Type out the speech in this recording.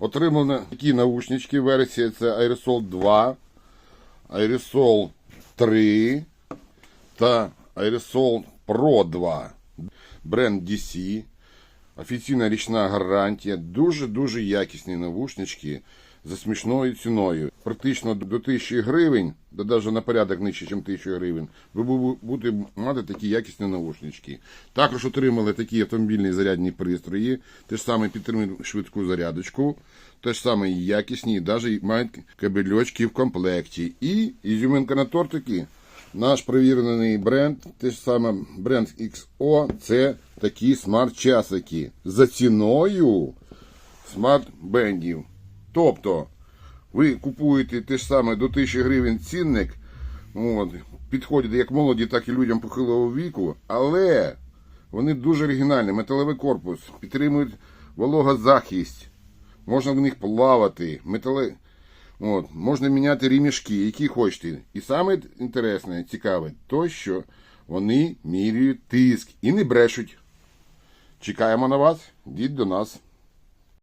Отримано такі наушнички. Версія це Aerosol 2, Aerosol 3 та Aerosol Pro 2. Бренд DC. Офіційна річна гарантія. Дуже-дуже якісні навушнички за смішною ціною. Практично до 1000 гривень, да навіть на порядок нижче, ніж 1000 гривень, ви будете мати такі якісні навушнички. Також отримали такі автомобільні зарядні пристрої, те ж саме підтримують швидку зарядочку, те ж саме якісні, і навіть мають кабельочки в комплекті. І ізюминка на тортики. Наш перевірений бренд, те ж саме бренд XO, це такі смарт-часики за ціною смарт-бендів. Тобто, ви купуєте те ж саме до 1000 гривень цінник, от, підходять як молоді, так і людям похилого віку, але вони дуже оригінальні. Металевий корпус, підтримують вологозахист, можна в них плавати, метале... От, можна міняти ремішки, які хочете. І саме інтересне, цікаве, то, що вони міряють тиск і не брешуть. Чекаємо на вас, йдіть до нас.